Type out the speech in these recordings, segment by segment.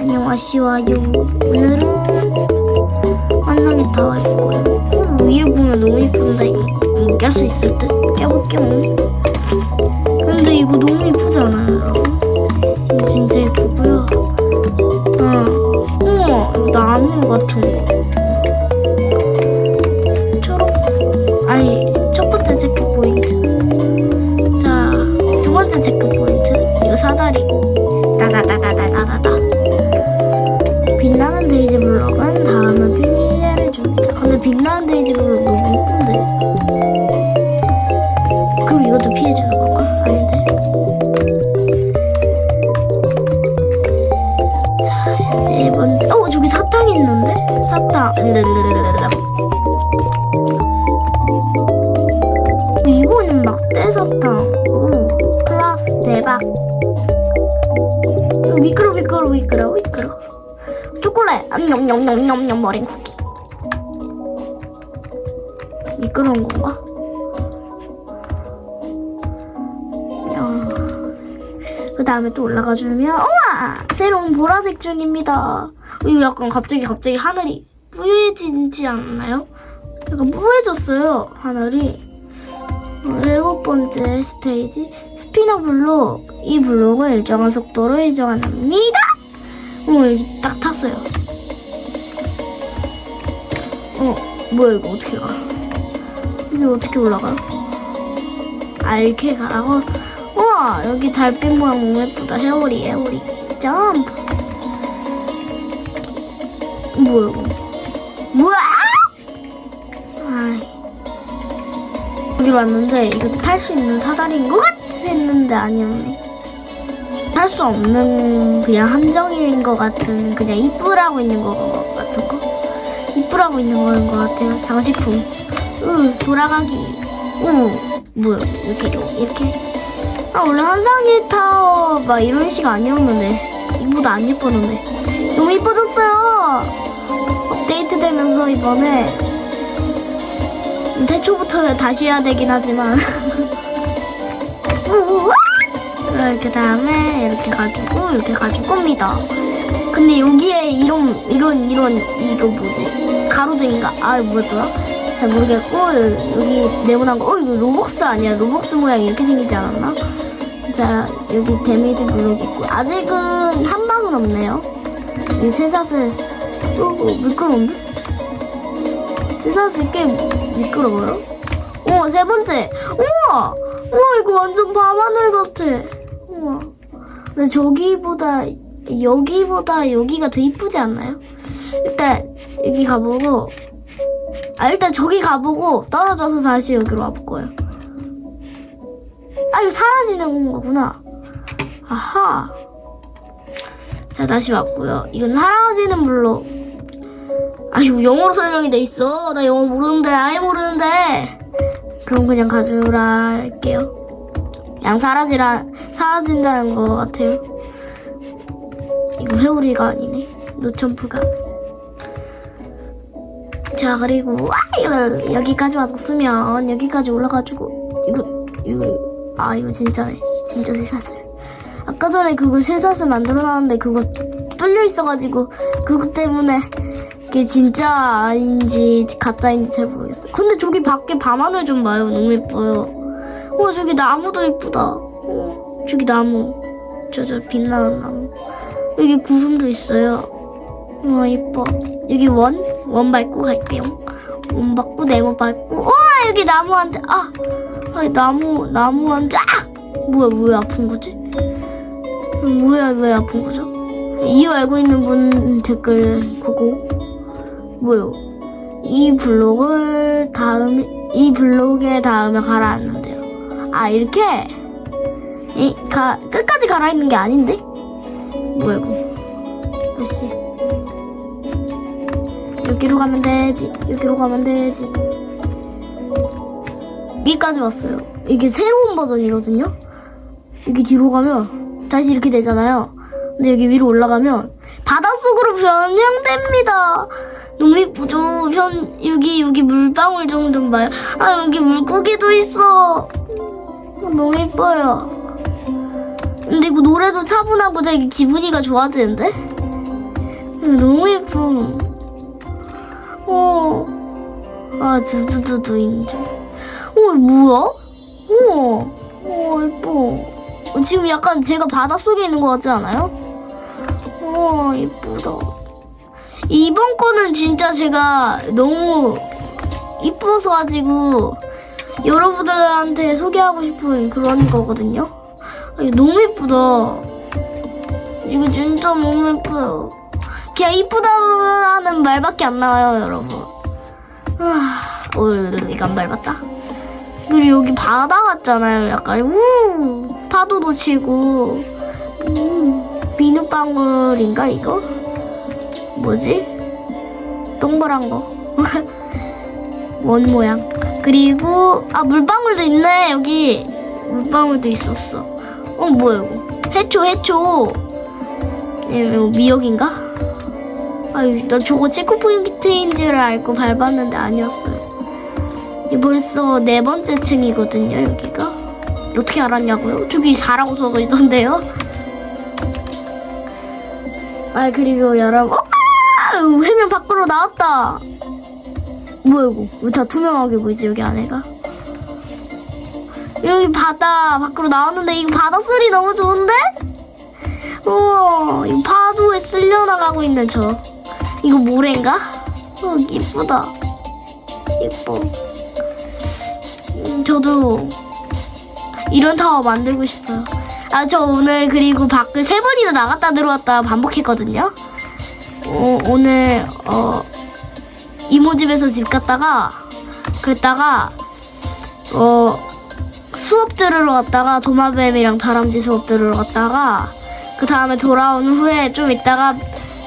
안녕하시와요. 오늘은 환상의 타워에 있고요. 음, 위에 보면 너무 이쁜데 이거 깰수 있을 듯 깨볼게요. 근데 이거 너무 이쁘지 않아요, 여러분? 이거 진짜 예쁘고요. 아, 우와, 이거 나무 같은 거. 초록색. 아니, 첫 번째 체크 포인트. 자, 두 번째 체크 포인트. 이거 사다리고. 따다다다다다 미끄러 미끄러 미끄러 미끄러. 초콜릿. 냠냠냠냠냠 머랭 쿠키. 미끄러운 건가? 그 다음에 또 올라가 주면 우와 새로운 보라색 준입니다. 어, 이거 약간 갑자기 갑자기 하늘이 뿌얘지지 않나요? 약간 뿌얘졌어요 하늘이. 어, 일곱 번째 스테이지 스피너 블록 이 블록을 일정한 속도로 이동합니다. 어 여기 딱 탔어요. 어 뭐야 이거 어떻게 가? 이게 어떻게 올라가요? 아 이렇게 가라고? 우와 여기 달빛 모양 너무 예쁘다 해오리 해오리 점프 뭐야 이거 뭐야 여기 왔는데 이거 탈 수 있는 사다리인 것 같았는데 아니었네 탈 수 없는 그냥 함정인 것 같은 그냥 이쁘라고 있는 것 같은 거? 이쁘라고 있는 거인 것 같아요. 장식품. 으 돌아가기. 오 뭐야 이렇게 이렇게. 아 원래 한상의 타워 막 이런 식 아니었는데. 이보다 안 예뻤는데. 너무 이뻐졌어요. 업데이트 되면서 이번에 태초부터 다시 해야 되긴 하지만. 이렇게 다음에 이렇게 가지고 이렇게 가질 겁니다. 근데 여기에 이런 이런 이런 이거 뭐지? 가로등인가? 아 뭐였더라? 잘 모르겠고 여기 네모난 거. 어 이거 로벅스 아니야? 로벅스 모양 이렇게 생기지 않았나? 자 여기 데미지 블록 있고. 아직은 한 방은 없네요. 이 새샷을 어, 어, 미끄러운데? 새샷이 꽤 미끄러워요? 우와 세 번째. 우와! 우와 이거 완전 밤하늘 같아. 우와. 근데 저기보다 여기보다 여기가 더 이쁘지 않나요? 일단 여기 가보고 아 일단 저기 가보고 떨어져서 다시 여기로 와볼 거예요? 아 이거 사라지는 거구나. 아하. 자 다시 왔고요. 이건 사라지는 블록 아 이거 영어로 설명이 돼 있어. 나 영어 모르는데 아예 모르는데. 그럼 그냥 가져라 할게요. 그냥 사라지라 사라진다는 거 같아요. 이거 회오리가 아니네. 노점프가. 자 그리고 아, 여기까지 와서 쓰면 여기까지 올라가지고 이거 이거 아 이거 진짜네 진짜 새샷을. 아까 전에 그거 새샷을 만들어놨는데 그거 뚫려 있어가지고 그것 때문에 이게 진짜 아닌지 가짜인지 잘 모르겠어요. 근데 저기 밖에 밤하늘 좀 봐요. 너무 예뻐요. 와 저기 나무도 예쁘다. 어, 저기 나무. 저저 빛나는 나무. 여기 구름도 있어요. 우와 예뻐. 여기 원? 원 밟고 갈게요. 원 밟고 네모 밟고. 우와 여기 나무한테 아, 아 나무 나무한테 아! 뭐야 왜 아픈 거지? 뭐야 왜 아픈 거죠? 이유 알고 있는 분 댓글 보고 뭐요? 이 블록을 다음 이 블록에 다음에 가라앉는데요. 아 이렇게 이, 가 끝까지 가라앉는 게 아닌데? 뭐야 이거? 다시 여기로 가면 되지. 여기로 가면 되지. 여기까지 왔어요. 이게 새로운 버전이거든요. 여기 뒤로 가면 다시 이렇게 되잖아요. 근데 여기 위로 올라가면 바닷속으로 변형됩니다. 변, 여기, 여기 물방울 정도 봐요. 아, 여기 물고기도 있어. 너무 이뻐요. 근데 이거 노래도 차분하고 되게 기분이가 좋아지는데? 이거 너무 예뻐. 어. 아, 두두두두 인증. 어, 뭐야? 우와. 어, 예뻐. 어, 지금 약간 제가 바닷속에 있는 것 같지 않아요? 어, 예쁘다. 이번 거는 진짜 제가 너무 이뻐서 가지고 여러분들한테 소개하고 싶은 그런 거거든요. 아, 이거 너무 예쁘다. 이거 진짜 너무 예뻐요. 그냥 이쁘다라는 말밖에 안 나와요, 여러분. 아, 어, 이거 안 밟았다. 그리고 여기 바다 같잖아요. 약간, 우, 파도도 치고, 음, 비눗방울인가, 이거? 뭐지? 동그란 거. 원 모양. 그리고, 아, 물방울도 있네, 여기. 물방울도 있었어. 어, 뭐야, 이거? 해초, 해초. 예, 이거 미역인가? 아유, 나 저거 체코포인트인 줄 알고 밟았는데 아니었어요. 이 벌써 네 번째 층이거든요, 여기가. 어떻게 알았냐고요? 저기 4라고 써져 있던데요? 아, 그리고 여러분, 어! 해면 밖으로 나왔다! 뭐야, 이거? 왜 다 투명하게 보이지, 여기 안에가? 여기 바다 밖으로 나왔는데, 이거 바다 소리 너무 좋은데? 우와, 이 파도에 쓸려나가고 있는 저. 이거 모래인가? 어, 이쁘다. 예뻐. 음, 저도 이런 타워 만들고 싶어요. 아, 저 오늘 그리고 밖을 세 번이나 나갔다 들어왔다 반복했거든요. 어, 오늘, 어, 이모 집에서 집 갔다가, 그랬다가, 어, 수업 들으러 갔다가, 도마뱀이랑 다람쥐 수업 들으러 갔다가, 그 다음에 돌아온 후에 좀 있다가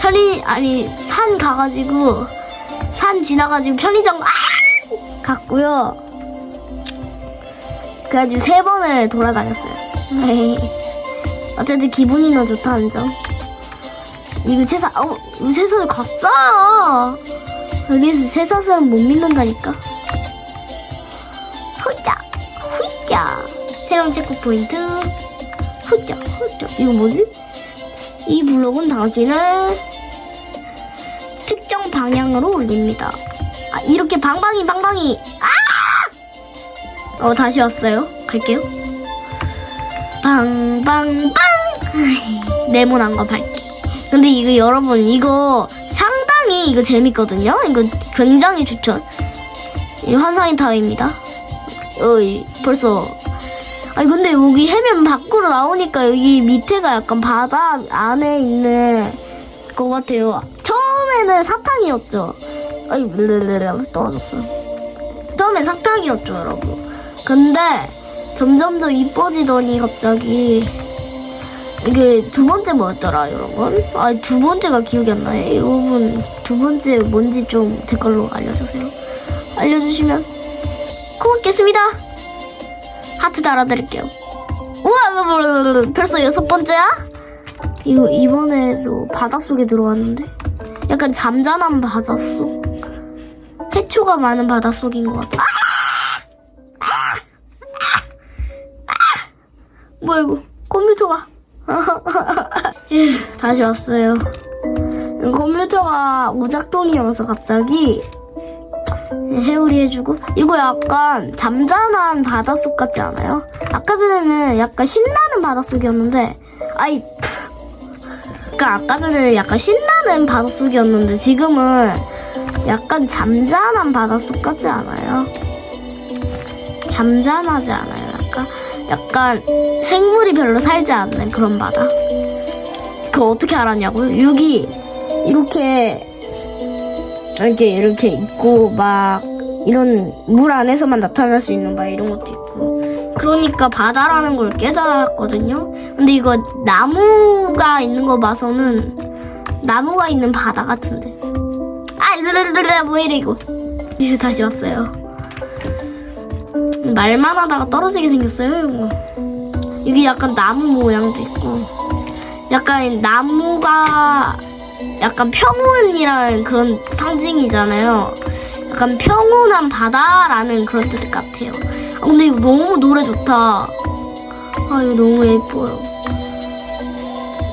편의 아니 산 가가지고 산 지나가지고 편의점 아! 갔고요. 그래가지고 세 번을 돌아다녔어요. 어쨌든 기분이 너무 좋다는 점. 이거 세상 어 이거 세상을 갔어. 여기서 세상은 못 믿는다니까. 후자 후자 새로운 체크 포인트. 후자 후자 이거 뭐지? 이 블록은 당신을 특정 방향으로 올립니다. 아, 이렇게 방방이 방방이 아! 어 다시 왔어요. 갈게요. 방방방 네모난 거 밟기. 근데 이거 여러분 이거 상당히 이거 재밌거든요. 이거 굉장히 추천. 이 환상의 타워입니다. 어이 벌써 아니 근데 여기 해면 밖으로 나오니까 여기 밑에가 약간 바다 안에 있는 것 같아요. 처음에는 사탕이었죠. 아이 르르르 떨어졌어. 처음엔 사탕이었죠, 여러분. 근데 점점점 이뻐지더니 갑자기 이게 두 번째 뭐였더라, 여러분? 아, 두 번째가 기억이 안 나요. 여러분, 두 번째 뭔지 좀 댓글로 알려주세요. 알려주시면 고맙겠습니다. 하트 달아드릴게요. 우와, 벌써 여섯 번째야? 이거 이번에도 바닷속에 들어왔는데? 약간 잠잠한 바닷속. 해초가 많은 바닷속인 것 같아. 뭐야 이거 컴퓨터가 예, 다시 왔어요 컴퓨터가 오작동이어서 갑자기 해오리 해주고 이거 약간 잠잠한 바닷속 같지 않아요? 아까 전에는 약간 신나는 바닷속이었는데 아이 그러니까 아까 전에는 약간 신나는 바닷속이었는데 지금은 약간 잠잠한 바닷속 같지 않아요? 잠잠하지 않아요. 약간 약간 생물이 별로 살지 않는 그런 바다. 그거 어떻게 알았냐고요? 여기 이렇게 이렇게 이렇게 있고 막 이런 물 안에서만 나타날 수 있는 막 이런 것도 있고 그러니까 바다라는 걸 깨달았거든요. 근데 이거 나무가 있는 거 봐서는 나무가 있는 바다 같은데. 아, 르르르르 뭐 이래 이거. 이제 다시 왔어요. 말만 하다가 떨어지게 생겼어요, 이거. 여기 약간 나무 모양도 있고, 약간 나무가 약간 평온이라는 그런 상징이잖아요. 약간 평온한 바다라는 그런 뜻 같아요. 아, 근데 이거 너무 노래 좋다. 아, 이거 너무 예뻐요.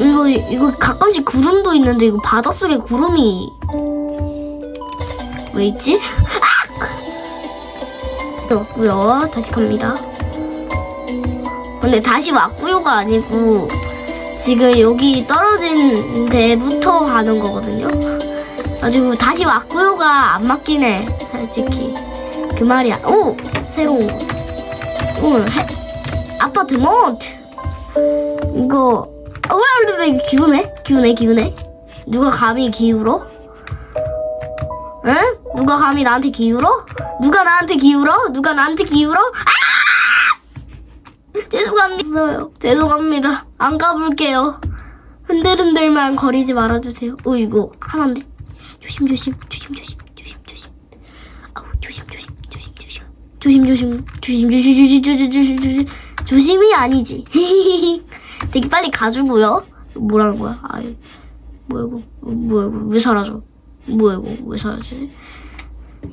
이거 이거 가끔씩 구름도 있는데 이거 바닷속에 구름이 왜 있지? 아! 왔고요. 다시 갑니다. 근데 다시 왔고요가 아니고 지금 여기 떨어진 데부터 가는 거거든요. 가지고 다시 왔고요가 안 맞긴 해. 솔직히 그 말이야. 오 새로운 거. 오 해, 아파트 몬트. 이거 어, 왜, 왜, 왜 기우네? 기우네, 기우네. 누가 감히 기울어? 응? 누가 감히 나한테 기울어? 누가 나한테 기울어? 누가 나한테 기울어? 아! 죄송합니다. 죄송합니다. 안 가볼게요. 흔들흔들만 거리지 말아주세요. 어, 이거 하나인데. 조심, 조심, 조심, 조심, 조심, 조심. 아우, 조심, 조심, 조심, 조심. 조심, 조심, 조심, 조심, 조심, 조심, 조심, 조심. 조심이 아니지. 되게 빨리 가주고요. 뭐라는 거야? 아, 뭐야 이거? 뭐야 이거? 왜 사라져? 뭐야 이거? 왜 사라지?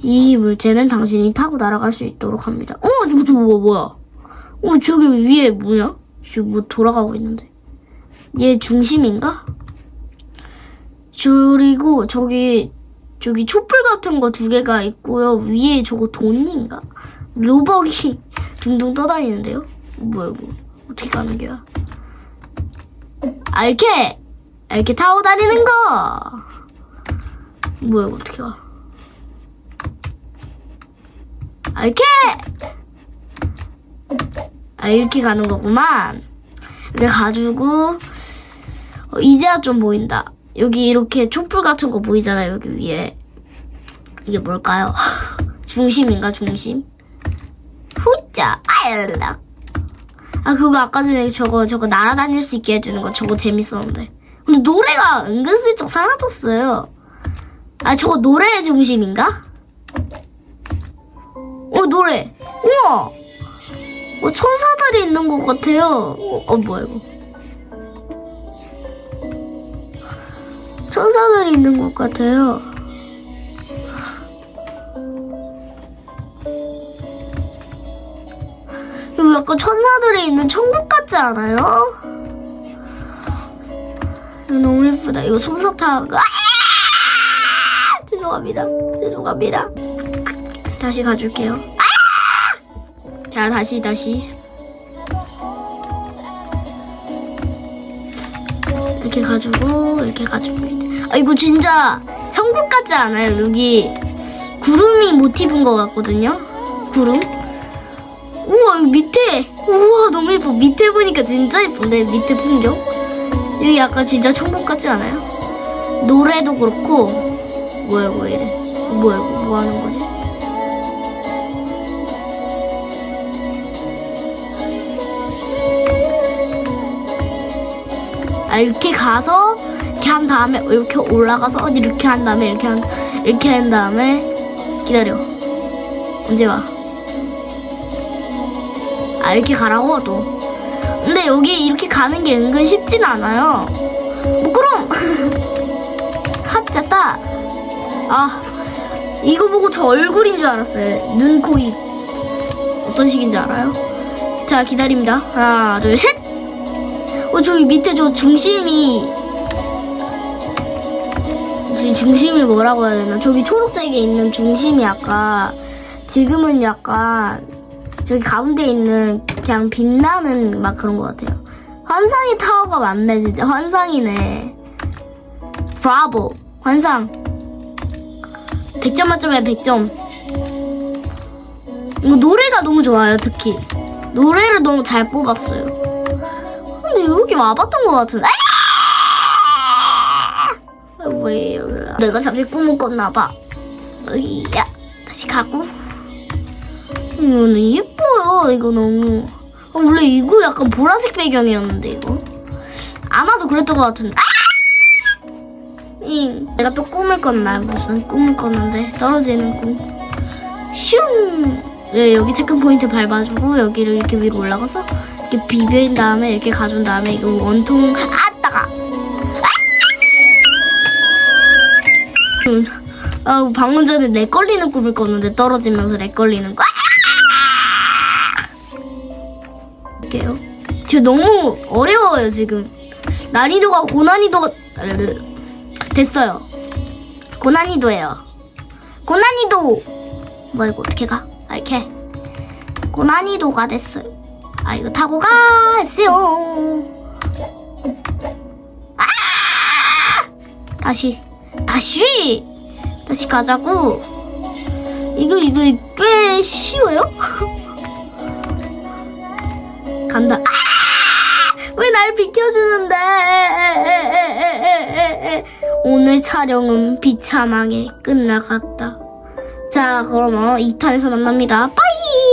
이 물체는 당신이 타고 날아갈 수 있도록 합니다. 어, 저거 저거 뭐, 뭐야? 어, 저기 위에 뭐냐? 지금 뭐 돌아가고 있는데. 얘 중심인가? 그리고 저기 저기 촛불 같은 거 두 개가 있고요. 위에 저거 돈인가? 로벅이 둥둥 떠다니는데요? 뭐야 이거? 어떻게 가는 거야? 알게! 알게 타고 다니는 거! 뭐야 이거 어떻게 가? 알게! 아 이렇게 가는 거구만. 이렇게 가지고 어, 이제야 좀 보인다. 여기 이렇게 촛불 같은 거 보이잖아요 여기 위에. 이게 뭘까요? 중심인가 중심? 후자 아일락. 아 그거 아까 전에 저거 저거 날아다닐 수 있게 해주는 거 저거 재밌었는데. 근데 노래가 은근슬쩍 사라졌어요. 아 저거 노래의 중심인가? 어 노래. 우와. 어, 천사들이 있는 것 같아요. 어, 어, 뭐야 이거? 천사들이 있는 것 같아요. 이거 약간 천사들이 있는 천국 같지 않아요? 너무 예쁘다. 이거 솜사탕. 아! 죄송합니다. 죄송합니다. 다시 가줄게요. 아! 자, 다시, 다시. 이렇게 가지고, 이렇게 가지고. 아, 이거 진짜 천국 같지 않아요? 여기 구름이 모티브인 것 같거든요? 구름? 우와, 여기 밑에! 우와, 너무 예뻐. 밑에 보니까 진짜 예쁜데, 밑에 풍경? 여기 약간 진짜 천국 같지 않아요? 노래도 그렇고, 뭐야, 이거 이래. 뭐야, 이거 뭐 하는 거지? 아, 이렇게 가서 이렇게 한 다음에 이렇게 올라가서 이렇게 한 다음에 이렇게 한 이렇게 한 다음에 기다려 언제 와? 아 이렇게 가라고 또 근데 여기 이렇게 가는 게 은근 쉽진 않아요 뭐 그럼 핫자다 아 이거 보고 저 얼굴인 줄 알았어요 눈, 코, 입 어떤 식인지 알아요? 자 기다립니다 하나 둘 셋 어, 저기 밑에 저 중심이. 지 중심이 뭐라고 해야 되나? 저기 초록색에 있는 중심이 아까, 지금은 약간, 저기 가운데 있는 그냥 빛나는 막 그런 것 같아요. 환상의 타워가 맞네, 진짜. 환상이네. 브라보. 환상. 100점 만점에 100점. 이거 노래가 너무 좋아요, 특히. 노래를 너무 잘 뽑았어요. 근데 여기 와봤던 것 같은데. 아! 왜 내가 잠시 꿈을 꿨나봐. 으이야 다시 가고. 이거는 예뻐요. 이거 너무. 아, 원래 이거 약간 보라색 배경이었는데 이거. 아마도 그랬던 것 같은데. 아! 잉. 내가 또 꿈을 꿨나 무슨 꿈을 꿨는데 떨어지는 꿈. 슝. 네, 여기 체크 포인트 밟아주고 여기를 이렇게 위로 올라가서 이렇게 비벼인 다음에 이렇게 가준 다음에 이거 원통 아따가 아! 아 방금 전에 내 걸리는 꿈을 꿨는데 떨어지면서 내 걸리는 거 할게요 지금 너무 어려워요 지금 난이도가 고난이도가 됐어요. 고난이도예요. 고난이도 뭐 이거 어떻게 가? 아, 이렇게 고난이도가 됐어요. 아 이거 타고 가세요. 아! 다시 다시 다시 가자고. 이거 이거 꽤 쉬워요? 간다. 아! 왜 날 비켜주는데? 오늘 촬영은 비참하게 끝나갔다. 자, 그럼 어, 2탄에서 만납니다. 빠이!